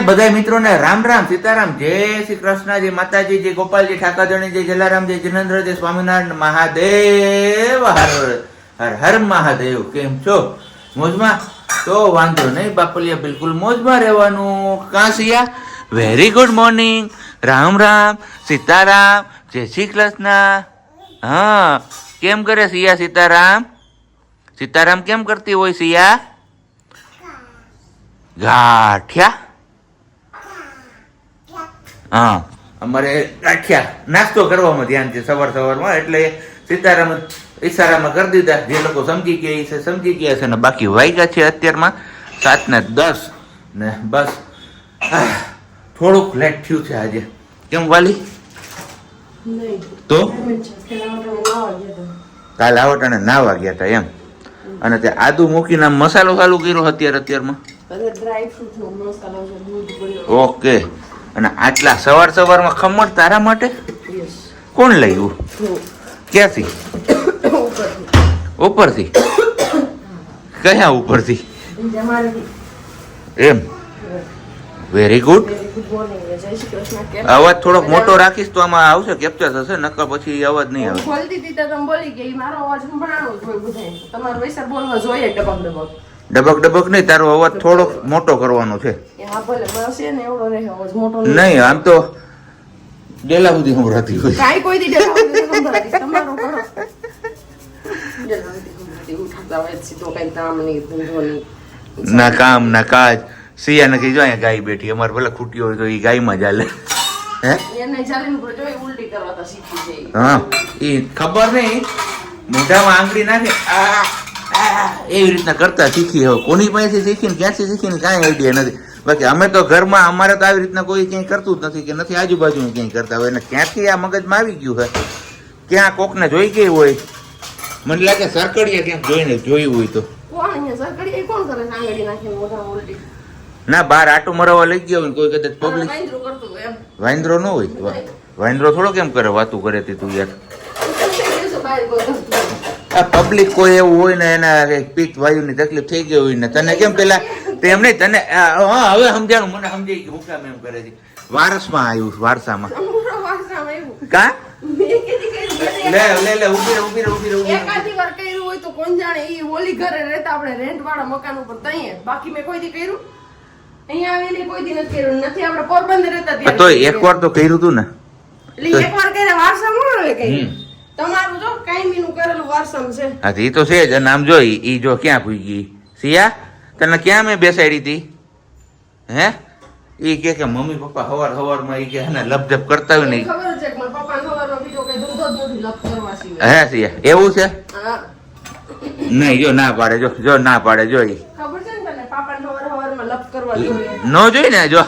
બધા મિત્રોને રામ રામ સીતારામ જય શ્રી કૃષ્ણ જય માતાજી જય ગોપાલજી ઠાકાજણી જય જલારામ જય જિનેન્દ્ર જય સ્વામિનારાયણ મહાદેવ હર હર હર મહાદેવ કેમ છો? મોજમાં? તો વાંધો નહીં બાપલિયા બિલકુલ મોજમાં રહેવાનું કાંસિયા very good morning Ram Ram Sitaram જય શ્રી કૃષ્ણ. હા કેમ કરે સિયા સીતારામ? સીતારામ કેમ કરતી હોય સિયા? ગાંઠિયા હા. અમારે રાખ્યા. નાસ્તો કરવામાં ધ્યાન છે સવાર સવારમાં એટલે સીતારામ ઈશારામાં કરી દીધા. જે લોકો સમજી ગયા છે સમજી ગયા છે ને બાકી વાગ્યા છે અત્યારમાં સાત ને દસ ને બસ. થોડુંક લેટ થયું છે આજે. કેમ વાલી? તો. કાલ આવટાણે નાવા ગયા હતા એમ. અને તે આદુ મૂકીને આમ મસાલો ચાલુ કર્યો અત્યારે અત્યારમાં. નો ઓકે. અને આટલા સવાર સવારમાં ખમણ તારા માટે? કોણ લાવ્યું ક્યાંથી? ઉપરથી. કયા ઉપરથી? એમ? વેરી ગુડ અવાજ થોડોક મોટો રાખીશ તો આમાં આવશે કેપ્ચર થશે નકર પછી અવાજ નહીં આવે. તો તમે બોલી ગઈ મારો અવાજ સંભળાણો જ હોય બધાય. તમારે વૈસા બોલવા જોઈએ ડબક ડબક ડબક ડબક નહીં તારો અવાજ થોડોક મોટો કરવાનો છે. નહીં આમ તો ડેલા સુધી સંભળાતી હોય. કાંઈ કોઈ દી ડેલા સુધી સંભળાતી તમારો કરો ડબક નથી ઉઠાતા હોય સીધો કાંઈ કામ નહીં ધંધો નહીં. ના કામ ના કાજ. સિયા ને કીધું અહીંયા ગાય બેઠી અમારે ભલે ખૂટી હોય તો એ ગાયમાં ચાલે હે. હા એ ખબર નહીં. મોઢામાં આંગળી નાખે. આ, એવી રીતના કરતા શીખી હવે. કોની પાસેથી શીખીને ક્યાંથી શીખીને કાંઈ આઈડિયા નથી. બાકી અમે તો ઘરમાં અમારે તો આવી રીતના કોઈ ક્યાંય કરતું જ નથી કે નથી આજુબાજુ ક્યાંય કરતા હોય. અને ક્યાંથી આ મગજમાં આવી ગયું છે ક્યાં કોકને જોઈ ગઈ હોય? મને લાગે સરકડીએ ક્યાંક જોઈને જોયું હોય તો. ના બાર આટો મરવા લઈ ગયો હોય ને કોઈ કદાચ પબ્લિક વાંદરું હોય ન હોય? વાંદરો થોડો કેમ કરે? વાતું કરે તે તું યાર. આ પબ્લિક કોઈ એવું હોય ને એના પિત્ત વાયુની તકલીફ થઈ ગઈ હોય ને તને કેમ પેલા તેમ નહીં તને હા હવે સમજાણું મને સમજાઈ ગયું કેમ એમ કરે છે. વારસમાં આવ્યું વારસામાં. કા? લે લે લે ઊભી રહે ઊભી રહે ઊભી રહે, ઊભી વાર કર્યું હોય તો કોણ જાણે ઈ ઓલી ઘરે રહેતા આપણે રેન્ટ વાળા મકાન ઉપર તઈએ બાકી મેં કોઈ દી કર્યું? અહીંયા આવીને કોઈ દી નથી કર્યું. નથી આપણે પોરબંદર રહેતા તો. એકવાર તો કર્યું તું ને. એટલે એકવાર કરે વારસા ન આવે કઈ. તમારું જો કાયમીનું કરેલું વારસામાં છે. હા તો ઈ તો છે જ. નામ જો ઈ ઈ જો ક્યાં પૂઈ ગઈ? સિયા તને ક્યાં મેં બેસાડી હતી હે? ઈ કે કે મમ્મી પપ્પા હવાર હવારમાં ઈ કે એને લપઝપ કરતા હોય ને ખબર છે કે મારા પપ્પાને સવારમાં બીજો કઈ ધંધો જ નથી લપ કરવા સિવાય. હે સિયા એવું છે? નહીં જો ના પાડે જો જો ના પાડે જો ઈ. ખબર છે ને તને? પાપાને સવાર સવારમાં લપ કરવા જોઈએ. નો જોઈ ને જો.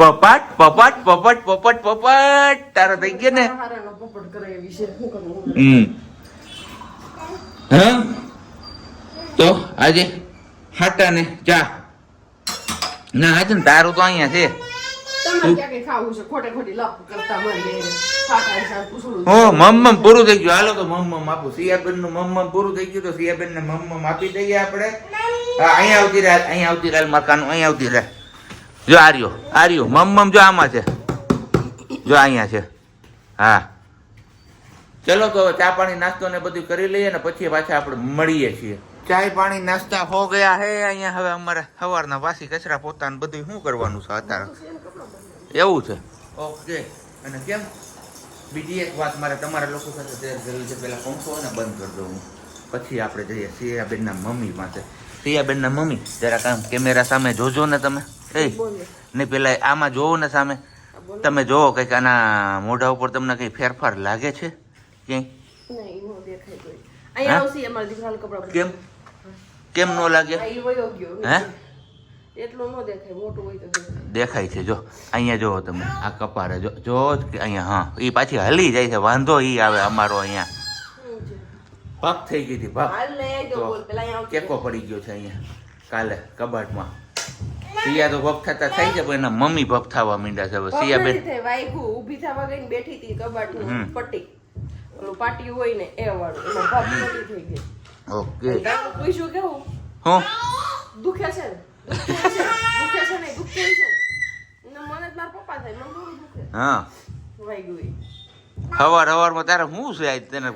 પપાટ પપાટ પપાટ પપાટ પપાટ. તારો થઈ ગયો ને? હમ. હા? તો આજે હાટા ને ચા. ના આજે ને તારું તો અહીંયા છે. મમ્મમ પૂરું થઈ ગયું. હાલો તો મમ્મમ આપું. સિયાબેનનું મમ્મમ પૂરું થઈ ગયું તો સિયાબેન ને મમ્મમ આપી દઈએ આપણે. અહીંયા આવતી રહે અહીંયા આવતી રહે મકાન અહીંયા આવતી રહે. જો આર્યો આર્યો મમ્મમ જો આમાં છે. જો અહીંયા છે. હા. ચલો તો હવે ચા પાણી નાસ્તો ને બધું કરી લઈએ ને પછી પાછા આપણે મળીએ છીએ. ચાય પાણી નાસ્તા હો ગયા હે અહીંયા હવે અમારે સવારના વાસી કચરા પોતાને બધું શું કરવાનું છે અત્યારે? એવું છે. ઓકે. અને કેમ? બીજી એક વાત મારે તમારા લોકો સાથે શેર કરવી છે. પેલા પંખો ને બંધ કરી દઉં હું. પછી આપણે જઈએ. સિયાબેનના મમ્મી પાસે. સિયાબેનના મમ્મી જરા કામ કેમેરા સામે જોજો ને તમે. એ નહીં પેલા આમાં જોવો ને સામે. તમે જોવો કંઈક આના મોઢા ઉપર તમને કંઈ ફેરફાર લાગે છે? ક્યાંય. કેમ? કેમ ન લાગે? હે? દેખાય છે જો. અહીંયા જોવો તમે આ કપારે જો જો કે અહીંયા હા. એ પાછી હલી જાય છે વાંધો ઈ આવે અમારો અહીંયા. ભાગ થઈ ગઈ હતી ભાગ. કેકો પડી ગયો છે અહીંયા કાલે કબાટમાં. સિયા તો ભપ થઈ છે પણ એના મમ્મી ભપ થવા છે. હવે સિયા બેન વાઈગુ ઊભી થવા ગઈ બેઠી હતી કબાટની પટ્ટી. ઓલું પાટિયું હોય ને એ વાળું એમાં ભપ થઈ ગઈ. ઓકે. પૂછ્યું કેવું હો? દુખે છે દુખે છે ને? દુખે છે ને? મને જ પપ્પા થાય મને બહુ દુખે. હા. વાઈગુ હવાર હવારમાં તારે શું છે આજ તને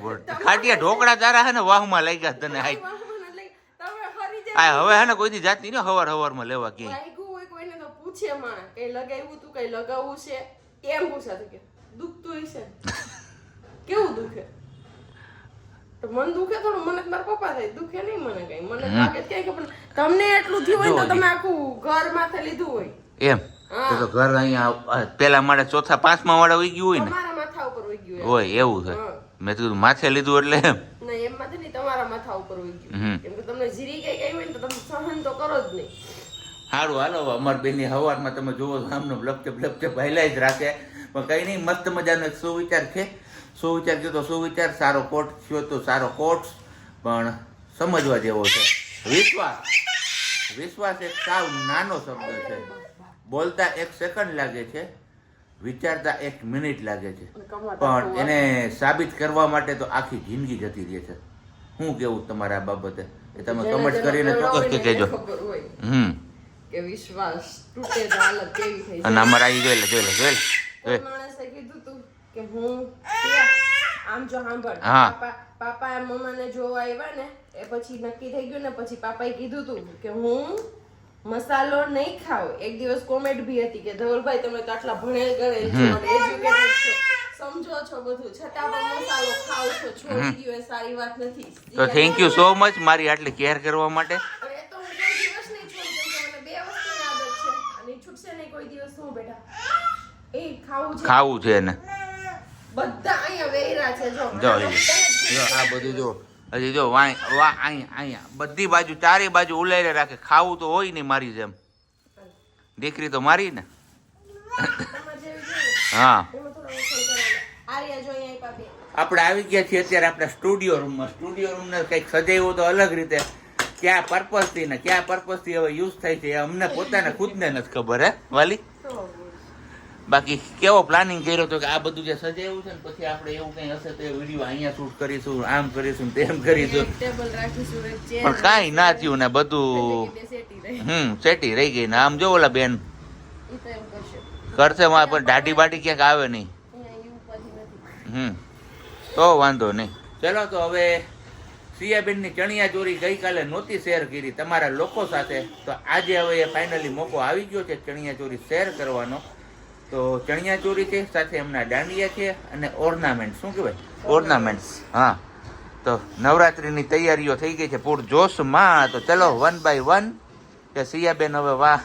ખાટિયા ઢોકળા તારા હે ને વાહમાં લઈ ગયા તને આજ. આ હવે હે ને કોઈ દી જાતી ને હવાર હવારમાં લેવા કે વાગ્યું હોય કોઈને તો પૂછે માણસ કઈ લગાવ્યું તું કઈ લગાવવું છે? એમ પૂછે? કે દુખતું હશે કેવું દુખે? તો મન દુખે તો મને મારા પપ્પા થાય. દુખે નહીં મને કઈ. મને લાગે ખબર નહીં. તમને એટલું થયું હોય તો તમે આખું ઘર માથે લીધું હોય. એમ? તો ઘર અહીંયા પેલા માળે ચોથા પાંચમા વાળા ઉઈ ગયું હોય ને? મારા માથા ઉપર હોય ગયું હોય. એવું છે. મેં તો કીધું માથે લીધું એટલે એમ. નહીં એમ માંથી નહીં તમારા માથા ઉપર હોય ગયું. કેમ કે તમને જીરી કઈ કઈ હોય ને તો તમે સહન તો કરો જ નહીં. સારું હાલો અમાર બેનની હવારમાં તમે છો આમનો લપચપ લપચપ હાલ્યા જ રાખે. પણ કઈ નહીં મસ્ત મજાનો એક સુવિચાર છે. સુવિચાર થયો તો સુવિચાર સારો કોટ થયો તો સારો કોટ. પણ સમજવા જેવો છે. વિશ્વાસ. વિશ્વાસ એક સાવ નાનો શબ્દ છે. બોલતા એક સેકન્ડ લાગે છે. વિચારતા એક મિનિટ લાગે છે. પણ એને સાબિત કરવા માટે તો આખી જિંદગી જતી રહે છે. શું કેવું તમારા આ બાબતે? એ તમે કમેન્ટ કરીને ચોક્કસથી કહેજો. હમ. કે વિશ્વાસ તૂટે તો હાલત કેવી થઈ અને અમારા આવી જોઈ લે જોઈ લે જોઈ લે માણસે કીધું તું કે હું આમ જો સાંભળ. પાપા પાપા મમ્માને જોવા આવ્યા ને એ પછી નક્કી થઈ ગયું ને પછી પાપાએ કીધું તું કે હું મસાલો નહીં ખાવ એક દિવસ કોમેન્ટ ભી હતી કે ધવલભાઈ તમે તો આટલા ભણેલ ગણેલ છો એજ્યુકેટેડ છો. સમજો છો બધું. છતાં પણ મસાલો ખાવ છો છોડી દ્યો એ સારી વાત નથી. તો થેન્ક યુ સો મચ મારી આટલી કેર કરવા માટે. અને તો હું કોઈ દિવસ નહીં છોડું કેમ મને બે વસ્તુની આદત છે. અને છૂટશે નહીં કોઈ દિવસ. હું બેટા? એ ખાવું છે. ખાવું છે બધા અહીંયા વેરા છે જો. જો જો આ બધું જો. હજી જો વાય વા અહીંયા અહીંયા. બધી બાજુ, ચારે બાજુ ઉલાઈને રાખે. ખાવું તો હોય નહીં મારી જેમ. દીકરી તો મારી ને. હા. આપણે આવી ગયા છીએ અત્યારે આપણા સ્ટુડિયો રૂમમાં. સ્ટુડિયો રૂમને કંઈક સજાવ્યું તો અલગ રીતે. ક્યાં પર્પઝથી ને ક્યાં પર્પઝથી હવે યુઝ થાય છે એ અમને પોતાને ખુદને નથી ખબર, હે, વાલી? બાકી કેવો પ્લાનિંગ કર્યો તો કે આ બધું જે સજાવ્યું છે ને પછી આપણે એવું કંઈ હશે તો વીડિયો અહીંયા શૂટ કરીશું આમ કરીશું તેમ કરીશું. પણ કાંઈ ના થયું ને બધું હમ સેટી રહી ગઈ ને. આમ જો ઓલા બેન. કરશે. માં પણ દાઢી બાટી ક્યાંક આવે નહીં. હમ તો વાંધો નહીં. ચલો તો હવે સિયાબેનની ચણિયા ચોરી ગઈકાલે નહોતી શેર કરી. તમારા લોકો સાથે. તો આજે હવે એ ફાઇનલી મોકો આવી ગયો છે ચણિયા ચોરી શેર કરવાનો. તો ચણિયા ચોરી છે સાથે એમના દાંડિયા છે અને ઓર્નામેન્ટ. શું કહેવાય? ઓર્નામેન્ટ્સ હા. તો નવરાત્રિની તૈયારીઓ થઈ ગઈ છે પૂર જોશમાં તો ચલો વન બાય વન કે સિયાબેન હવે વાહ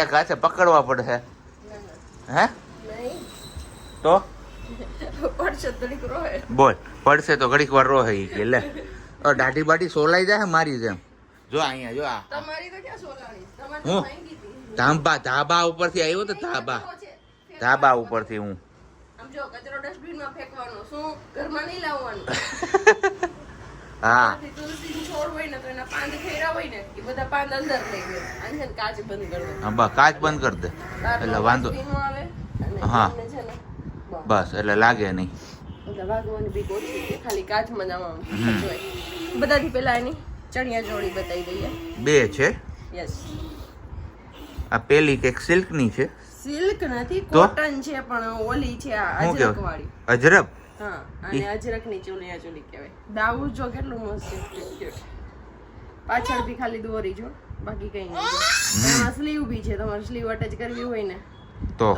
એક હાથે પકડવા પડશે. હે? તો? બોલ પડશે તો ઘડીક વાર રોહે કે લે. દાઢી બાઢી સોલાઈ જાય મારી જેમ. જો અહીંયા જો આ. તમારી તો ક્યાં સોલાણી? તમારે હું? ધાબા ધાબા ઉપરથી આવ્યો તો ધાબા. ધાબા. ઉપરથી હું. જો કચરો ડસ્ટબિનમાં ફેંકવાનો. શું? ઘરમાં નહીં લાવવાનો? હા. તુલસી છોડ હોય ને તો એના પાંદ ફેરા હોય ને એ બધા પાંદ અંદર લઈ ગયો. અને કાચ બંધ કરી દે. હા બસ કાચ બંધ કરી દે. એટલે વાંધો આવે હા. બસ. એટલે લાગે નહીં. એટલે વાગવાની બીક ઓછી ખાલી હમ. જોઈએ બધાથી પહેલા એની ચણિયા જોડી બતાવી દઈએ. બે છે? યસ આ પેલી કે સિલ્કની છે? સિલ્ક નથી કોટન છે પણ ઓલી છે આ અજરક વાળી. અજરક? હા અને અજરકની આ ચોલી કહેવાય. દાવું જો કેટલું મસ્ત છે. પાછળ બી ખાલી દોરી જો બાકી કઈ નહીં એમાં સ્લીવ બી છે તમારે સ્લીવ અટેચ કરવી હોય ને તો?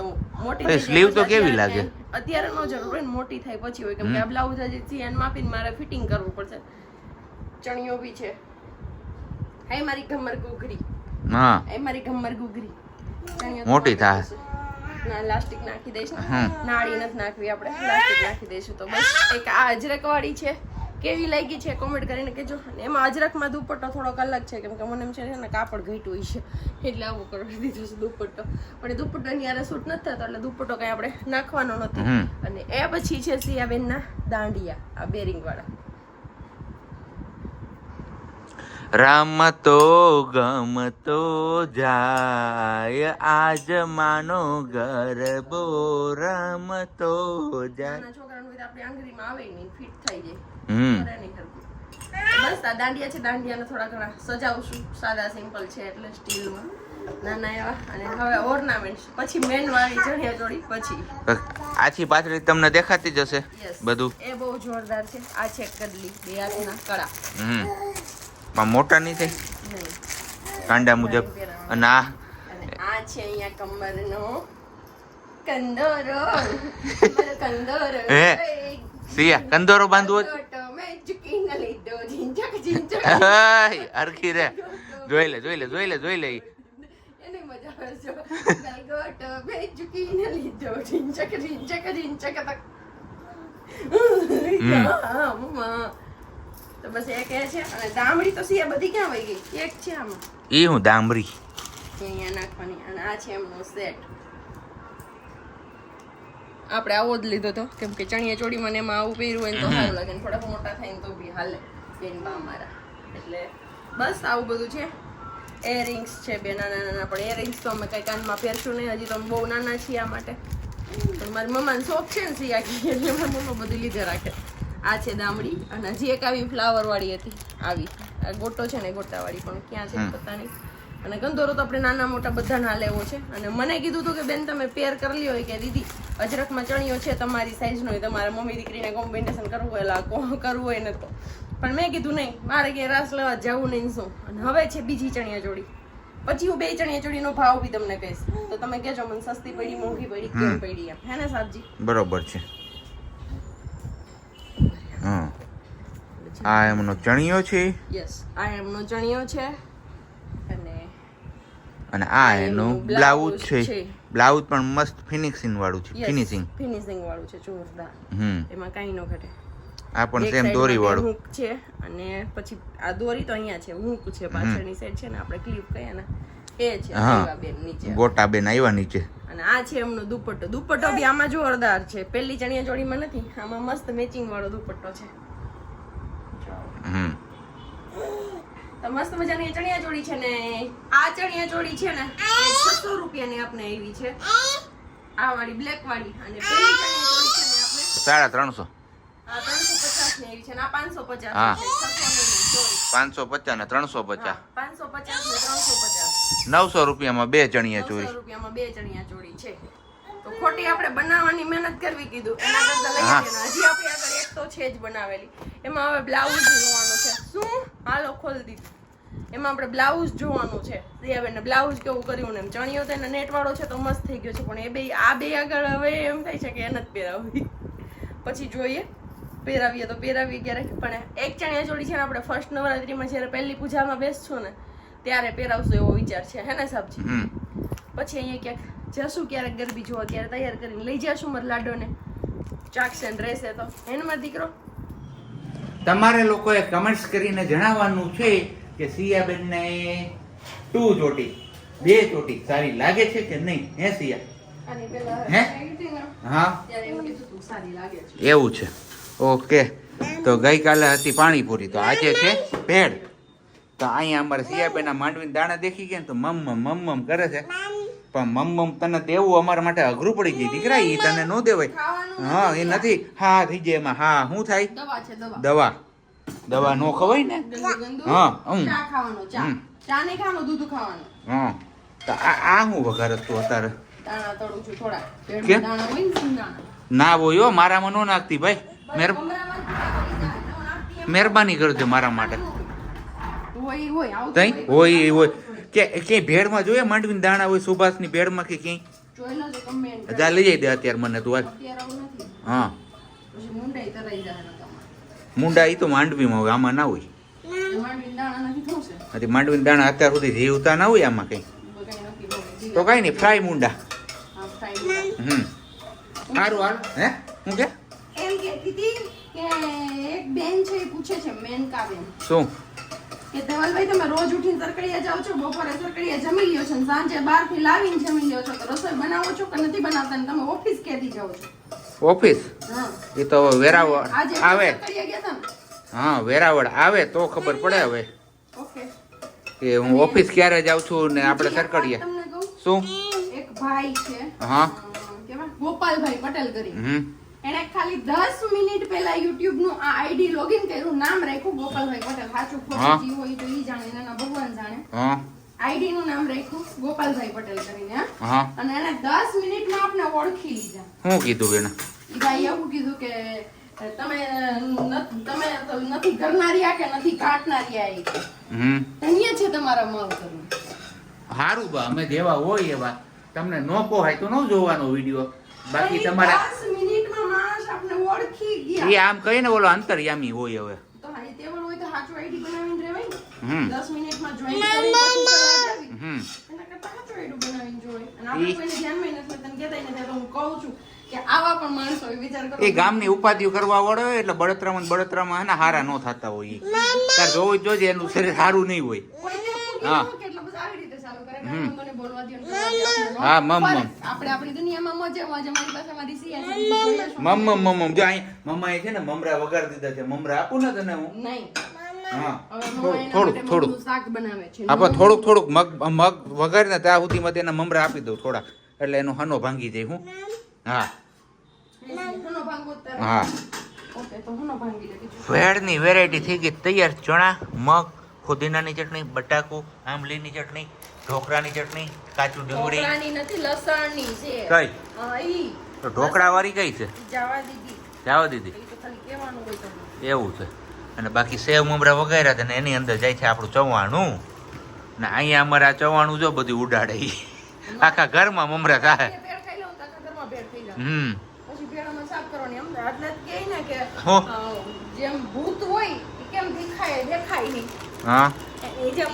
મોટી sleeve તો કેવી લાગે? અત્યારે નો જરૂર હોય મોટી થાય પછી હોય. કેમ કે આ બ્લાઉઝ હજી છે એને માપીને મારે ફિટિંગ કરવું પડશે. ચણિયો બી છે. હાય મારી કમર ઘૂઘરી હા. એ મારી કમર ગુગરી. મોટી થાય. ના લાસ્ટિક નાખી દઈશ. નાળી નથી નાખવી આપણે. પ્લાસ્ટિક નાખી દઈશું તો બસ. એક આ અજરક વાળી છે. કેવી લાગી છે કોમેન્ટ કરીને કહેજો. અને એમાં અજરકમાં દુપટ્ટો થોડોક અલગ છે. કેમ કે મને એમ છે ને કાપડ ઘટ્યું છે. એટલે આવું કરી દીધું છે દુપટ્ટો. પણ એ દુપટ્ટો ની યારે સૂટ નથી થતો એટલે દુપટ્ટો કઈ આપણે નાખવાનો નથી. અને એ પછી છે સિયાબેનના દાંડિયા આ બેરિંગ વાળા. રામતો ગમતો જાય આજ માનો ગરબો રમતો જાય. હમ. કરે નહીં ખરખું. બસ આ દાંડિયા છે દાંડિયાને થોડા ઘણા. સજાવશું. સાદા સિમ્પલ છે એટલે સ્ટીલમાં. નાના એવા. અને હવે ઓર્નામેન્ટ પછી મેન વાળી ચણિયા ચોળી પછી. આછી પાછળ તમને દેખાતી જશે બધું. એ બહુ જોરદાર છે. આ છે કડલી બે હાથના કળા. હમ. પણ મોટા નહીં થાય? કાંડા મુજબ. અને આ? આ છે અહીંયા કમરનો કંદોરો. કંદોરો. હે? સિયા કંદોરો બાંધવો હરખી રે. જોઈ લે જોઈ લે જોઈ લે જોઈ લે લીધો. તો બસ એ કહે છે અને દામડી તો સિયા બધી ક્યાં વહી ગઈ? એક છે આમાં. ઈ હું ડામરી અહીંયા નાખવાની અને આ છે એમનો સેટ. આપણે આવો જ લીધો તો કેમ કે ચણિયા ચોળી મને એમાં આવું પહેર્યું હોય તો સારું લાગે ને થોડાક મોટા થાય તો બી હાલે બેન બા મારા એટલે બસ આવું બધું છે. એરિંગ્સ છે બે નાના નાના પણ એરિંગ્સ તો અમે કઈ કાનમાં પહેરશું નહીં હજી તો અમે બહુ નાના છીએ આ માટે. પણ મારી મમ્માને શોખ છે ને સિયા એટલે મારી મમ્મા બધું લીધે રાખે. આ છે દામડી અને હજી એક આવી ફ્લાવર વાળી હતી આવી. આ ગોટો છે ને ગોટા વાળી પણ ક્યાં છે પતા નહીં. અને ગંધોરો તો આપણે નાના મોટા બધા ના લેવો છે. અને મને કીધું હતું કે બેન તમે પેર કરી લ્યો કે દીદી અજરકમાં ચણિયો છે તમારી સાઈઝનો હોય તમારે મમ્મી દીકરીને કોમ્બિનેશન કરવું હોય કરવું હોય ને તો. પણ મેં કીધું નહીં મારે કે રાસ લેવા જવું નહીં શું. અને હવે છે બીજી ચણિયા જોડી. પછી હું બે ચણિયા ચોળીનો ભાવ બી તમને કહીશ. તો તમે કહેજો મને સસ્તી પડી મોંઘી પડી કેમ પડી એમ. હે ને સાબજી? બરોબર છે હા આ એમનો ચણિયો છે? યસ આ એમનો ચણિયો છે. અને અને આ એનું બ્લાઉઝ છે. છે. બ્લાઉઝ પણ મસ્ત ફિનિશિંગ વાળું છે ફિનિશિંગ ફિનિશિંગ વાળું છે જોરદાર. હમ. એમાં કાઈ ન ઘટે. આ પણ સેમ દોરી વાળું. હૂક છે અને પછી આ દોરી તો અહીંયા છે હૂક છે પાછળની સાઈડ છે ને આપણે ક્લિપ કહીએ ને એ છે હા. નીચે. ગોટા બેન આવ્યા નીચે. અને આ છે એમનો દુપટ્ટો. દુપટ્ટો બી આમાં જોરદાર છે. પેલી ચણિયા જોડીમાં નથી આમાં મસ્ત મેચિંગ વાળો દુપટ્ટો છે હમ તો મસ્ત મજાની ચણિયા ચોળી છે ને આ ચણિયા ચોળી છે ને છસો રૂપિયાની આપણે આવી છે. આ વાળી બ્લેક વાળી અને પેલી ચણિયા ચોળી છે ને આપણે સાડા ત્રણસો. પચાસ પાંચસો ની ત્રણસો પચાસ. પાંચસો પચાસ ને ત્રણસો પચાસ. નવસો રૂપિયામાં બે ચણિયા ચોળી. ચોરી રૂપિયામાં બે ચણિયા ચોળી છે. તો ખોટી આપણે બનાવવાની મહેનત કરવી કીધું. એના કરતા લઈ હા. હજી આપણી આગળ એક તો છે જ બનાવેલી. એમાં હવે બ્લાઉઝ જોવાનો છે. શું? હાલો ખોલ દીધું એમાં આપણે બ્લાઉઝ જોવાનું છે. રિયાબેનને બ્લાઉઝ કેવું કર્યું ને એમ ચણિયો તો એને નેટવાળો છે તો મસ્ત થઈ ગયો છે. પણ એ બે આ બે આગળ હવે એમ થાય છે કે એને જ પહેરાવવી. પછી જોઈએ. પહેરાવીએ તો પહેરાવીએ ક્યારેક. પણ એક ચણિયા ચોળી છે ને આપણે ફર્સ્ટ નવરાત્રીમાં જ્યારે પહેલી પૂજામાં બેસશું ને ત્યારે પહેરાવશું એવો વિચાર છે. હે ને સાહેબજી પછી અહીંયા ક્યાંક જશું ક્યારેક ગરબી જોવા ત્યારે તૈયાર કરીને લઈ જશું મત લાડોને ચાકશે ને રહેશે તો. એને મારો દીકરો? તમારે લોકોએ કમેન્ટ્સ કરીને જણાવવાનું છે કે સિયાબેનને ટુ ચોટી બે ચોટી સારી લાગે છે કે નહીં? હે સિયા? હે? હા. એવું છે. ઓકે. તો ગઈકાલે હતી પાણીપુરી. તો આજે છે ભેળ. તો અહીંયા અમારે સિયાબેના માંડવીને દાણા દેખી ગયા તો મમ્મ મમ્મ કરે છે. પણ મમ તને દેવું અમારા માટે અઘરું પડી ગઈ દીકરા એ તને ન દેવાય. હા એ નથી. હા થઈ જાય એમાં. હા શું થાય? દવા દવા. નો ખવાય ને? હા, હમ. ચા ખાવાનો ચા. હમ. ચા નહીં ખાવાનું દૂધ ખાવાનું. હા. તો આ હું વઘાર તું અત્યારે? ને હો મારામાં નો નાખતી ભાઈ. મહેરબાની કરજો મારા માટે. હોય હોય હોય. કે કે ભેળમાં જોઈએ માંડવીના દાણા હોય સુભાષની ભેળમાં કે ક્યાંય? જા લઈ જઈ દે અત્યારે મને તું હા. પછી મુંડાઈ તરાઈ જાય ને તમારે. મુંડા એ તો માંડવીમાં હોય આમાં ના હોય. માંડવીને દાણા નથી થશે આથી માંડવીના દાણા અત્યાર સુધી જીવતા ના હોય આમાં કઈ. તો કઈ નહીં ફ્રાય મુંડા. હા, મુંડા. હમ. સારું હાલ હે? હું કે? એમ કહેતી હતી કે એક બેન છે એ પૂછે છે મેનકા બેન શું? કે ધવલભાઈ તમે રોજ ઉઠીને સરકડિયા જાઓ છો બપોરે સરકડિયા જમી લ્યો છો સાંજે બારથી લાવીને જમી લ્યો છો. તો રસોઈ બનાવો છો કે નથી બનાવતા ને તમે ઓફિસ કેદી જાઓ છો? ઓફિસ? હા. એ તો વેરાવળ આવે. સરકડિયા હા વેરાવળ આવે તો ખબર પડે હવે. ઓકે કે હું ઓફિસ ક્યારે જાઉં છું ને આપણે બીજી સરકડીએ શું? એક ભાઈ છે. હા. કેવા? ગોપાલભાઈ પટેલ કરી. હમ. એણે ખાલી 10 મિનિટ પહેલા YouTube નું આ ID લોગિન કર્યું નામ રાખ્યું ગોપાલભાઈ પટેલ. સાચું ખોટું જી હોય તો ઈ જાણે એના ભગવાન જાણે. હા. ID નું નામ રાખ્યું ગોપાલભાઈ પટેલ કરીને હા? અને એને દસ મિનિટમાં આપને ઓળખી લીધા. શું કીધું બેન ઈ ભાઈ એવું કીધું કે તમે તમે નથી કરનારિયા કે નથી કાટનારી આ હમ. ધન્ય છે તમારા મળ કરવું સારું બા અમે જેવા હોય એવા. તમને નો પોહાય તો ન જોવાનો વીડિયો. બાકી તમારે દસ મિનિટમાં માણસ આપણે ઓળખી એ આમ કહીને ઓલો અંતરયામી હોય હવે તો હા, ઈ હોય તો સાચું આઈડી બનાવીને રહેવાય ને હમ દસ મિનિટમાં join કરી પછી સલાહ આપી. હમ એના કરતાં સાચું આઈડી બનાવીને જોઈ. અને આપણે કોઈને ધ્યાનમાં નથી. તને કહેતાય નથી. તો હું કહું છું કે આવા પણ માણસો વિચાર કરો. એ ગામની ઉપાધિઓ કરવા વાળો હોય એટલે બળતરામાં બળતરામાં હે ને હારા ન થતા હોય ઈ. તાર જોવું જ જોજે એનું શરીર સારું નહીં હોય હા. બસ આવી હા, મમ, મમ. આપણે આપણી દુનિયામાં મજે મજે મારી પાસે મારી સિયા છે. જોઈએ શું? મમ મમ મમ જો અહીં મમ્માએ છે ને મમરા વગાડી દીધા છે. મમરા આપું ને તને હું? નહીં. થોડુંક થોડુંક મગનું શાક બનાવે છે. આપણે થોડુંક થોડુંક મગ મગ વગાડીને ત્યાં સુધીમાં તેના મમરા આપી દઉં થોડા. એટલે એનો હનો ભાંગી જાય હું. હા. હા. ઓકે તો હુનો ભાંગી દે બીજું. વેડની વેરાયટી થઈ ગઈ. તૈયાર ચણા મગ ફુદીનાની ચટણી બટાકુ આંબલીની ચટણી ઢોકળાની ચટણી કાચું ડુંગળી? ઢોકળાની નથી લસણની છે. કઈ? હા ઈ. તો ઢોકળા વાળી કઈ છે? જવા દીધી. જાવા દીધી? એવું છે. અને બાકી સેવ મમરા વગેરે છે ને એની અંદર જાય છે આપણું ચવાણું. ને અહીંયા અમારે આ ચવાણું જો બધું ઉડાડે આખા ઘરમાં મમરા થાય. હમ. જેમ ભૂત હોય કેમ દેખાય દેખાય નહીં. હા. એ જેમ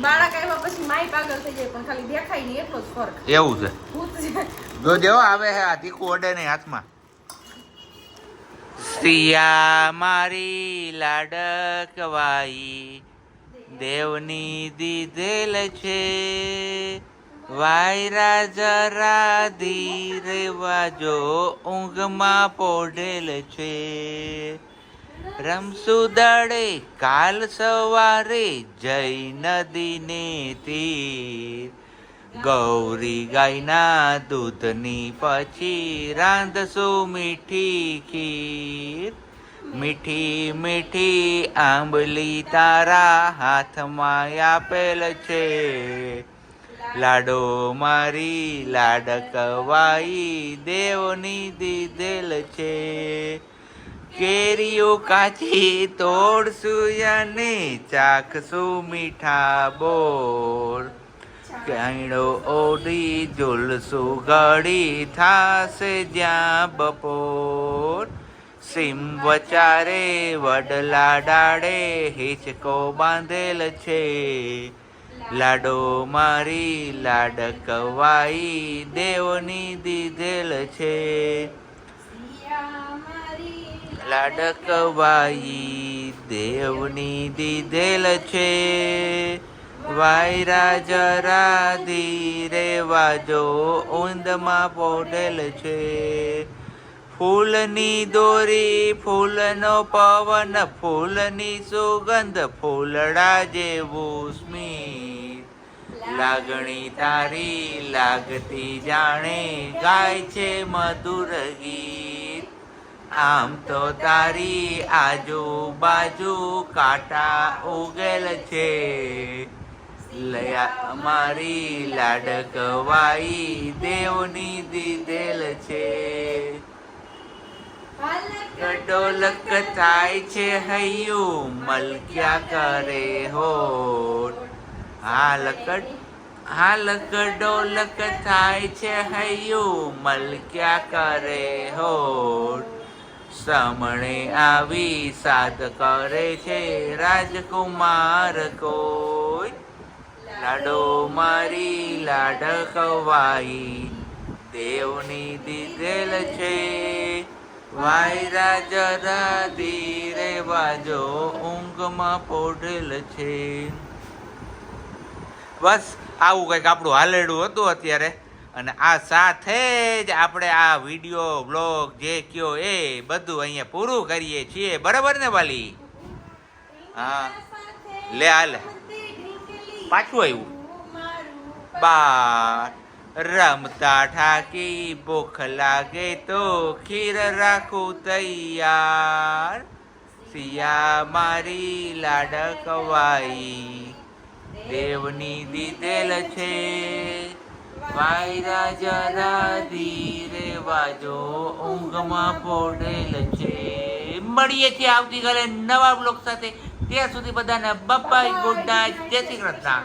બાળક આવ્યા પછી માય પાગલ થઈ જાય પણ ખાલી દેખાય નહીં એટલો જ ફરક. એવું છે? ભૂત છે. જોજે હો આવે હે આ તીખું નહીં હાથમાં. સિયા મારી લાડકવાઈ દેવની દીધેલ છે. વાયરા જરા ધીરે વાજો ઊંઘમાં પોઢેલ છે. રમસુદડે કાલ સવારે જય નદીને તીર. ગૌરી ગાયના દૂધની પછી રાંધશું મીઠી ખીર. મીઠી મીઠી આંબલી તારા હાથમાં આપેલ છે. લાડો મારી લાડકવાઈ દેવની દીધેલ છે. કેરીઓ કાચી તોડશું અને ચાખશું મીઠા બોર. કાંડો ઓડી ઝૂલશું ઘડી, થાશે જ્યાં બપોર. સીમ વચારે, વડલા ડાળે, હિચકો બાંધેલ છે. લાડો મારી, લાડકવાઈ દેવની દીધેલ છે. લાડકવાઈ દેવની દીધેલ છે. વાયરા જરા ધીરે વાજો ઊંધમાં પોડેલ છે. ફૂલની દોરી, ફૂલનો પવન, ફૂલની સુગંધ, ફૂલડા જેવું સ્મિત. લાગણી તારી લાગતી જાણે ગાય છે મધુર ગીત. આમ તો તારી આજુબાજુ કાંટા ઉગેલ છે. લયા અમારી લાડકવાઈ દેવની દીધેલ છે. ડોલક થાય છે હૈયું, મલક્યા કરે હો હાલક હાલક ડોલક થાય છે હૈયું, મલક્યા કરે હોટ સમણે આવી સાદ કરે છે રાજકુમાર કોઈ. લાડો મારી લાડકવાઈ દેવની દીધેલ છે. વાયરા જરા ધીરે વાજો ઊંઘમાં પોઢેલ છે. બસ આવું કંઈક આપણું હાલેડું હતું અત્યારે. અને આ સાથે જ આપણે આ વીડિયો બ્લોગ જે કયો એ બધું અહીંયા પૂરું કરીએ છીએ. બરાબર ને વાલી? હા. લે હાલ પાછું આવ્યું. બા રમતા ઠાકી, ભૂખ લાગે તો ખીર રાખું તૈયાર. સિયા મારી લાડકવાઈ દેવની દીધેલ છે. વાયરા જરા ધીરે ઊંઘમાં પોડેલ છે. મળીએ છીએ આવતીકાલે નવા બ્લોક સાથે. ત્યાં સુધી બધાને બપાઈ ગુડ નાઇટ. જય શ્રી કૃષ્ણ.